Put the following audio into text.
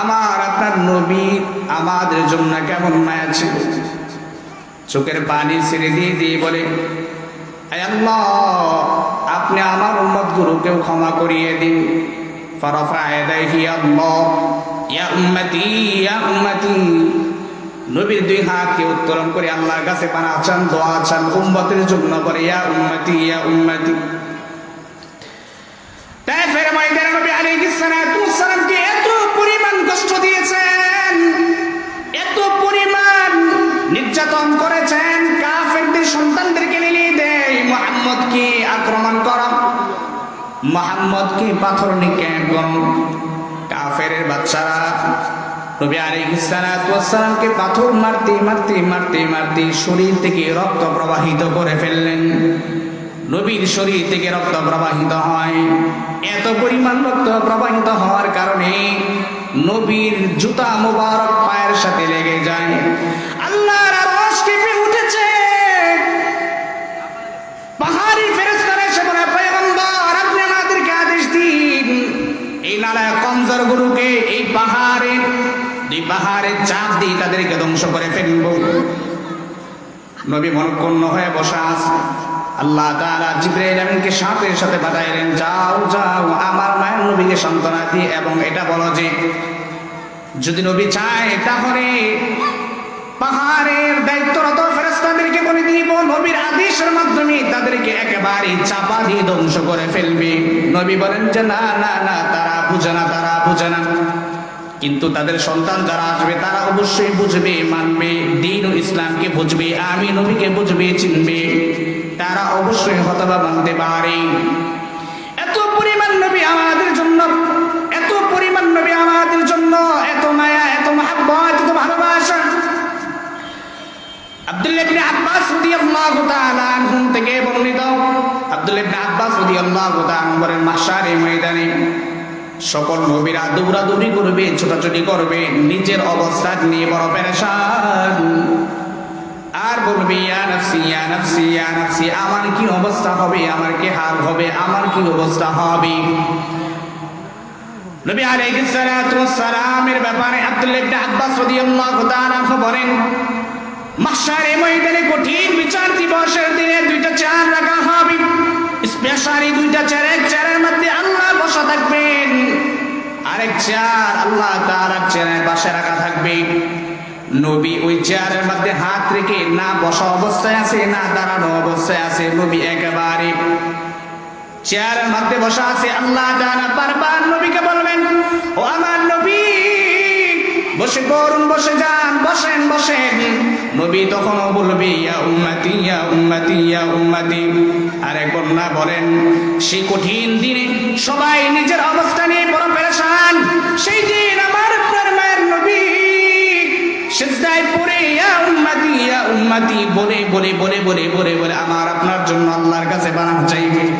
আমার, আপনার নবী আমাদের জন্য কেমন মায়া ছিল? চোখের পানি ছেড়ে দিয়ে দিয়ে বলে আপনি আমার উন্মত গুরুকেও ক্ষমা করিয়ে দিন। নবীর দুই হাতকে উত্তোলন করে আল্লাহর কাছে পানা চান, দোয়া চান, উম্মতের জন্য করে ইয়া উম্মতি ইয়া উম্মতি। মুহাম্মদকে আক্রমণ করা। মোহাম্মদকে পাথর নিক্ষেপ করুন কাফের বাচ্চারা পাথর মারতে মারতে মারতে মারতে শরীর থেকে রক্ত প্রবাহিত করে ফেললেন। নবীর শরীর থেকে রক্ত প্রবাহিত হয়। এত পরিমাণ রক্ত প্রবাহিত হওয়ার কারণে নবীর জুতা মোবারক পায়ের সাথে লেগে যায়। পাহাড়ের চাপ দিয়ে তাদেরকে ধ্বংস করে ফেলব। নবী মনক্ষুণ্ণ হয়ে বসা আল্লাহ তাআলা জিব্রাইল আমিনকে সাথের সাথে পাঠাইলেন যাও যাও, আমার মায়ের নবীকে সান্ত্বনা দিয়ে এবং এটা বলো যে, যদি নবী চায় তাহলে পাহাড়ের দায়িত্বরত ফেরেস্তাদেরকে বলে দিব, নবীর আদেশের মাধ্যমে তাদেরকে একেবারে চাপা দিয়ে ধ্বংস করে ফেলবে। নবী বলেন যে, না না না, তারা বুঝে না, তারা বুঝে না। কিন্তু তাদের সন্তান যারা আসবে, তারা অবশ্যই বুঝবে, মানবে, দিন ও ইসলামকে বুঝবে, আমি নবীকে বুঝবে, চিনবে। তারা অবশ্যই হতবা মানতে পারে। এত পরিমাণ নবী আমাদের জন্য, এত পরিমাণ নবী আমাদের জন্য, এত মায়া, এত মহাব্বত, এত ভালোবাসা। আব্দুল্লাহ ইবনে আব্বাস রাদিয়াল্লাহু তাআলা আনহু থেকে বর্ণিত আব্দুল্লাহ ইবনে আব্বাস রাদিয়াল্লাহু তাআলা বলেন মাহশারে ময়দানে সকল নবীরা দৌড়াদৌড়ি করবে, ছোটাছুটি করবে, নিজের অবস্থা নিয়ে বড় পেরেশান। আর বলবে আমার কি অবস্থা হবে? আমার কি হাল হবে? আমার কি অবস্থা হবে? নবী সালামের ব্যাপারে আব্দুল্লাহ আব্বাস বলেন মাহশারে ময়দানে কঠিন বিচার দিবসের দিনে দুইটা চার রাখা হবে। স্পেশালি দুইটা চেয়ার এক চেয়ারের মধ্যে আল্লাহ বসা থাকবেন আরেক চেয়ার, আল্লাহ তাআলা চেয়ারের পাশে রাখা থাকবে। নবী ওই চেয়ারের মধ্যে হাত রেখে না বসা অবস্থায় আছে, না দাঁড়ানো অবস্থায় আছে, নবী একেবারে চেয়ারের মধ্যে বসা আছে। আল্লাহ জানা বারবার নবীকে বলবেন, ও আমার নবী, বসে করুন বসে যান, বসেন বসেন। নবী তখনও বলবে, ইয়া উম্মতি ইয়া উম্মতি ইয়া উম্মতি। আর এক বন্যা বলেন সেই কঠিন দিনে সবাই নিজের অবস্থা ইয়া উম্মতি ইয়া উম্মতি, বলে বলে বলে বলে বলে বলে, আমার আপনার জন্য আল্লাহর কাছে বানান চাইবে।